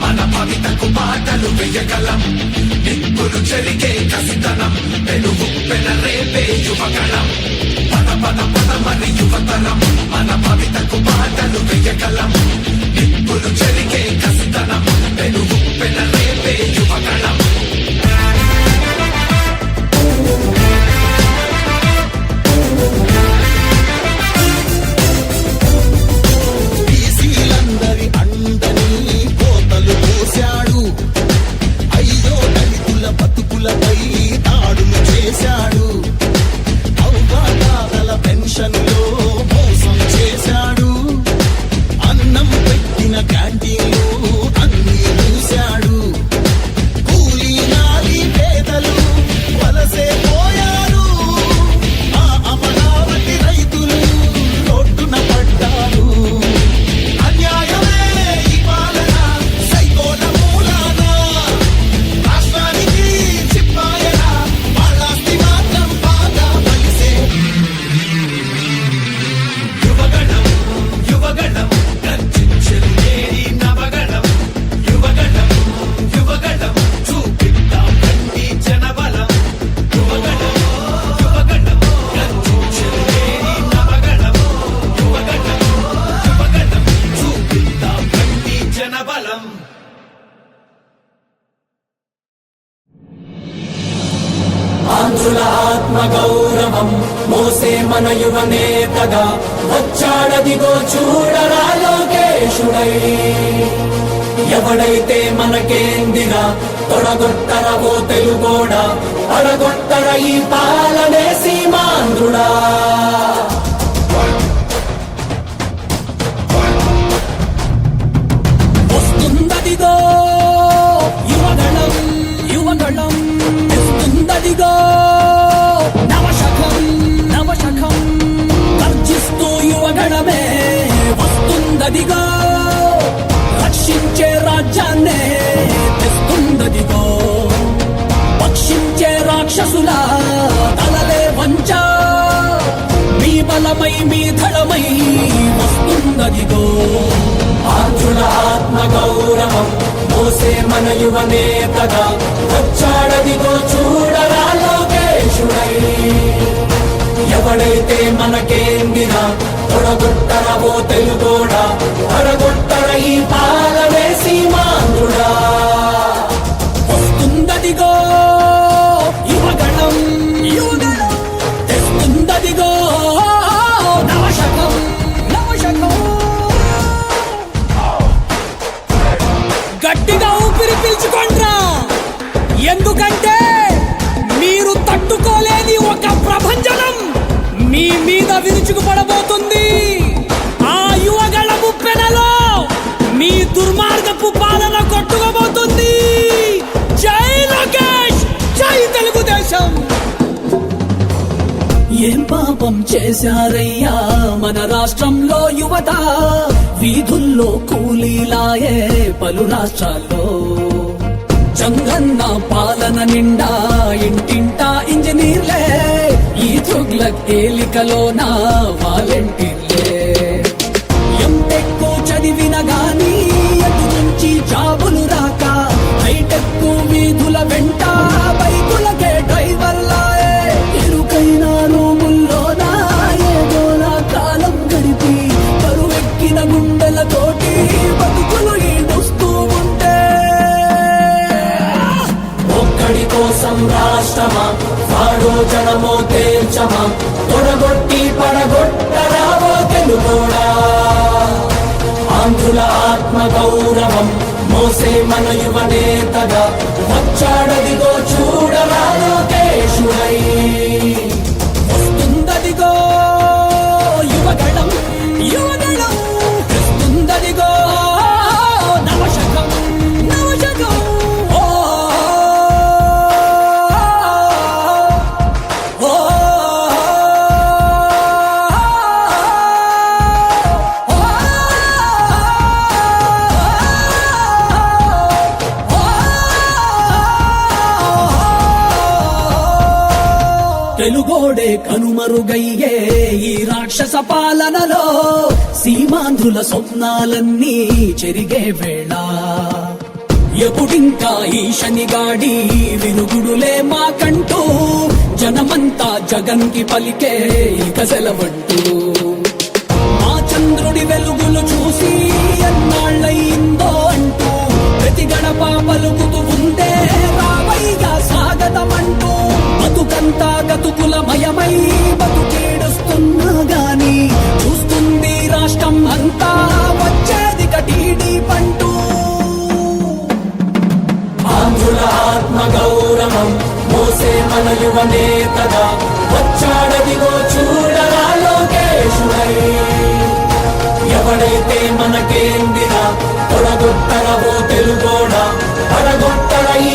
మన పవితకు పాటలు వెయ్యగలం నిప్పులు చెరిగే కసితనం పెనుగు పెన రేపే యువగణం పద పద పదమని యువతరం మన పవితకు పాటలు వెయ్యగలం నిప్పులు చెరిగే కసితనం పెనుగు పెన రేపే యువగణం వచ్చాడదిగో చూడరా లోకేశుడై. ఎవడైతే మనకేందిరా తొడగొట్టర ఓ తెలుగోడ పడగొట్టర ఈ పాలనే సీమాంధ్రుడా. వస్తుందదిగో ఆంధ్రుల ఆత్మ గౌరవం మోసే మన యువ నేతగా వచ్చాడదిగో చూడరా లోకేశుడై. ఎవడైతే మనకేందిరా? తొడగొట్టర తెలుగోడా? తొడగొట్టర ఈ పా దేశం ఏం పాపం చేశారయ్యా మన రాష్ట్రంలో యువత? వీధుల్లో కూలీలాయే పలు రాష్ట్రాల్లో. చంగన్న పాలన నిండా ఇంటింటా ఇంజనీర్లే. ఈ తుగ్లక్ ఏలికలోన వాలంటీర్లే. ఆంధ్రుల ఆత్మ గౌరవం మోసే మన యువనేతగా వచ్చాడదిగో చూడరా లోకేశుడై. కనుమరుగయ్యే ఈ రాక్షస పాలనలో సీమాంధ్రుల స్వప్నాలన్నీ చెరిగే వేళ. ఎప్పుడింకా ఈ శనిగాడి వినుగుడులే మాకంటూ జనమంతా జగన్కి పలికే ఇక సెలవంటూ మా చంద్రుడి వెలుగులు చూసి ఎన్నాళ్ళయిందో అంటూ ప్రతి గడపాపలు బతుకుల గతుకుల మయమై బతుకేడుస్తున్నా గాని చూస్తుంది రాష్ట్రం అంతా వచ్చేది కటీడీ పంటూ. ఆంధ్రుల ఆత్మ గౌరవం మోసే మన యువ నేతగా వచ్చాడదిగో చూడరా లోకేశుడై. ఎవడైతే మనకేందిరా తొడగొట్టరవో తెలుగోడా పడగొట్టడ ఈ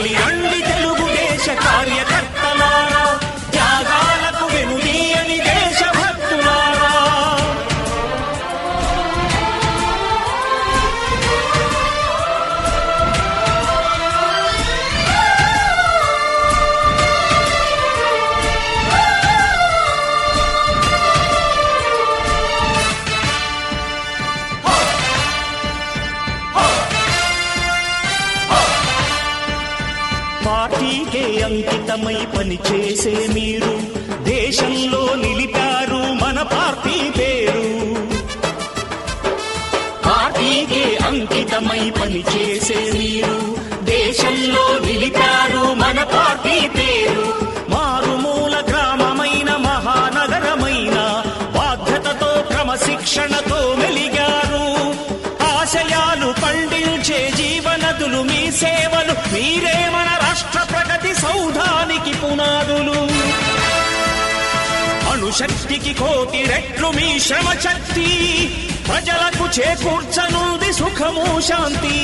కదలి సేవలు మీరే మన రాష్ట్ర ప్రగతి సౌధానికి పునాదులు. అణుశక్తికి కోటి రెట్లు మీ శ్రమ శక్తి ప్రజలకు చేకూర్చనుంది సుఖము శాంతి.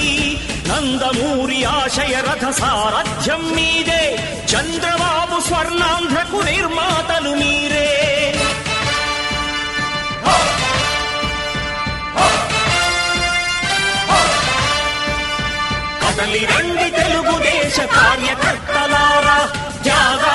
నందమూరి ఆశయ రథ సారథ్యం మీదే. చంద్రబాబు స్వర్ణాంధ్రకు నిర్మాతలు మీరే. రండి రండి తెలుగుదేశ కార్యకర్తలారా జాగ